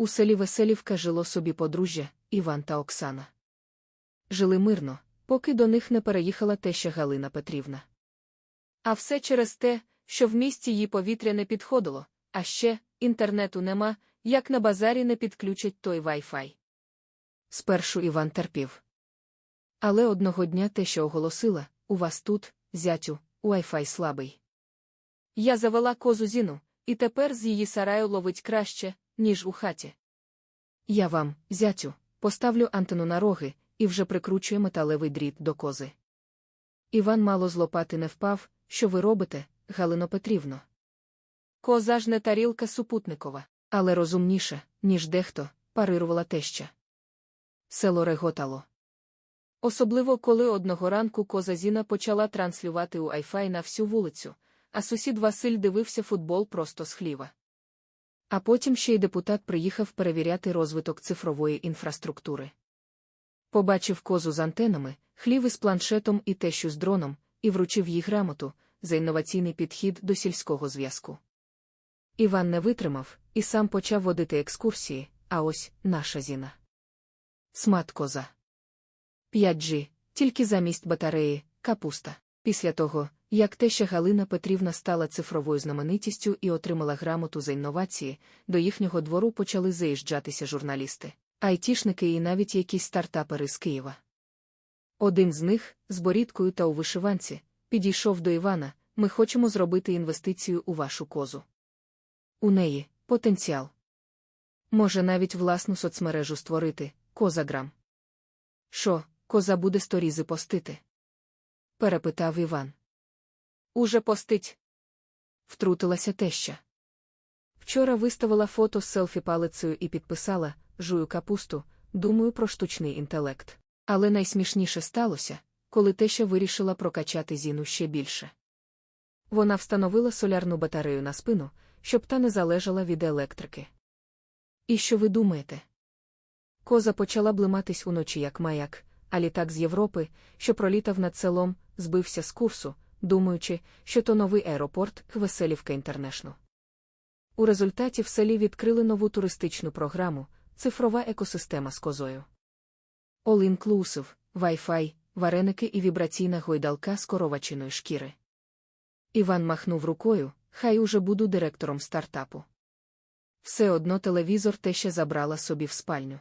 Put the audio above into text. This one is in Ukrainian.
У селі Веселівка жило собі подружжя Іван та Оксана. Жили мирно, поки до них не переїхала теща Галина Петрівна. А все через те, що в місті їй повітря не підходило, а ще інтернету нема, як на базарі не підключать той Wi-Fi. Спершу Іван терпів. Але одного дня те, що оголосила, у вас тут, зятю, Wi-Fi слабий. Я завела козу Зіну, і тепер з її сараю ловить краще, ніж у хаті. Я вам, зятю, поставлю антенну на роги і вже прикручує металевий дріт до кози. Іван мало з лопати не впав, що ви робите, Галино Петрівно. Коза ж не тарілка супутникова, але розумніша, ніж дехто, парирувала теща. Село реготало. Особливо коли одного ранку коза Зіна почала транслювати у айфай на всю вулицю, а сусід Василь дивився футбол просто з хліва. А потім ще й депутат приїхав перевіряти розвиток цифрової інфраструктури. Побачив козу з антенами, хлів із планшетом і тещу з дроном, і вручив їй грамоту за інноваційний підхід до сільського зв'язку. Іван не витримав і сам почав водити екскурсії, а ось наша зіна. Смат коза. 5G, тільки замість батареї, капуста. Після того, як теща Галина Петрівна стала цифровою знаменитістю і отримала грамоту за інновації, до їхнього двору почали заїжджатися журналісти, айтішники і навіть якісь стартапери з Києва. Один з них, з борідкою та у вишиванці, підійшов до Івана ми хочемо зробити інвестицію у вашу козу. У неї потенціал. Може навіть власну соцмережу створити, козаграм. Що, коза буде сторізи постити? перепитав Іван. Уже постить. Втрутилася теща. Вчора виставила фото з селфі палицею і підписала жую капусту, думаю про штучний інтелект. Але найсмішніше сталося, коли теща вирішила прокачати зіну ще більше. Вона встановила солярну батарею на спину, щоб та не залежала від електрики. І що ви думаєте? Коза почала блиматись уночі як маяк, а літак з Європи, що пролітав над селом, збився з курсу, думаючи, що то новий аеропорт Веселівка Інтернешнл. У результаті в селі відкрили нову туристичну програму Цифрова екосистема з козою. All-inclusive, Wi-Fi, вареники і вібраційна гойдалка з коровачиної шкіри. Іван махнув рукою, хай уже буду директором стартапу. Все одно телевізор те ще забрала собі в спальню.